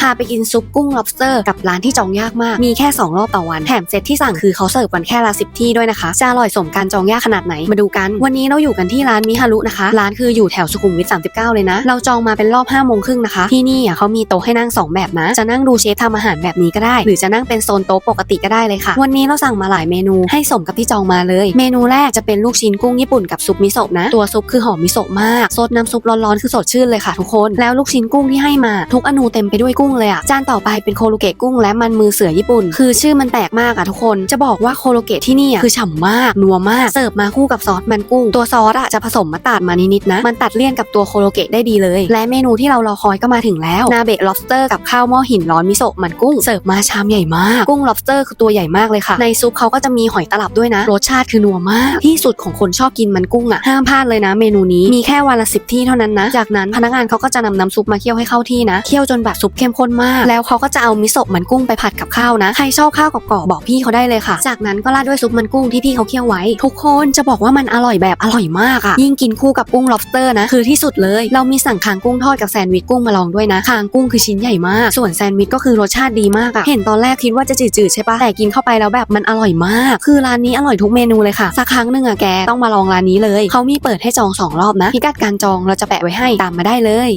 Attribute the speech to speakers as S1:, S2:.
S1: พาไปกินซุปกุ้ง lobster กับร้านที่จองยากมาก มีแค่ 2 รอบต่อวัน แถมเซตที่สั่งคือเขาเสิร์ฟกันแค่ละสิบที่ด้วยนะคะ จะอร่อยสมการจองยากขนาดไหน มาดูกัน วันนี้เราอยู่กันที่ร้านมิฮารุนะคะ ร้านคืออยู่แถวสุขุมวิท 39 เลยนะ เราจองมาเป็นรอบ5โมงครึ่งนะคะ ที่นี่เขามีโต๊ะให้นั่ง 2 แบบนะ จะนั่งดูเชฟทำอาหารแบบนี้ก็ได้ หรือจะนั่งเป็นโซนโต๊ะปกติก็ได้เลยค่ะ วันนี้เราสั่งมาหลายเมนู ให้สมกับที่จองมาเลย เมนูแรกจะเป็นลูกชิ้นกุ้งญี่ปุ่นกับซุปมิโซะนะ ตัวซุปคือหอมมิโซะมากซดน้ำซุปร้อนๆคือสดชื่นเลยค่ะทุกคน แล้วลูกชิ้นกุ้งที่ให้มาทุกอนูเต็มไปด้วยกุ้งเลยอะจานต่อไปเป็นโคโลเกะกุ้งและมันมือเสือญี่ปุ่น คือชื่อมันแปลกมากอะทุกคนจะบอกว่าโคโลเกะที่นี่อะคือฉ่ำมากนัวมากเสิร์ฟมาคู่กับซอสมันกุ้ง ตัวซอสอะจะผสมมาตาดมานิดๆนะ มันตัดเลี่ยนกับตัวโคโลเกะได้ดีเลย และเมนูที่เรารอคอยก็มาถึงแล้วนาเบะ lobster กับข้าวหม้อหินร้อนมิโซะมันกุ้งเสิร์ฟมาชามใหญ่มากกุ้ง lobster คือตัวใหญ่มากเลยค่ะ ในซุปเขาก็จะมีหอยตลับด้วยนะรสชาติคือนัวมาก ที่สุดของคนชอบกินมันกุ้งอะห้ามพลาดเลยนะ เมนูนี้มีแค่วันละสิบที่เท่านั้นนะ จากนั้นพนักงานเขาก็จะนำน้ำซุปมาเคี่ยวให้เข้าที่นะเคี่ยวจนแบบซุปเข้มข้นมาก แล้วเขาก็จะเอามิโซะมันกุ้งไปผัดกับข้าวนะ ใครชอบข้าวกรอบๆบอกพี่เขาได้เลยค่ะ จากนั้นก็ราดด้วยซุปมันกุ้งที่พี่เขาเคี่ยวไว้ ทุกคนจะบอกว่ามันอร่อยแบบอร่อยมากอะยิ่งกินคู่กับกุ้ง lobster นะ คือที่สุดเลย เรามีสั่งคางกุ้งทอดกับแซนด์วิชกุ้งมาลองด้วยนะคางกุ้งคือชิ้นใหญ่มาก ส่วนแซนด์วิชก็คือรสชาติดีมากอะเห็นตอนแรกคิดว่าจะจืดๆใช่ปะแต่กินเข้าไปแล้วแบบมันอร่อยมาก คือร้านนี้อร่อยทุกเมนูเลยค่ะสักครั้งหนึ่งอะแกต้องมาลองร้านนี้เลยเขามีเปิดให้จองสองรอบนะพิกัดการจองเราจะแปะไว้ให้ตามมาได้เลย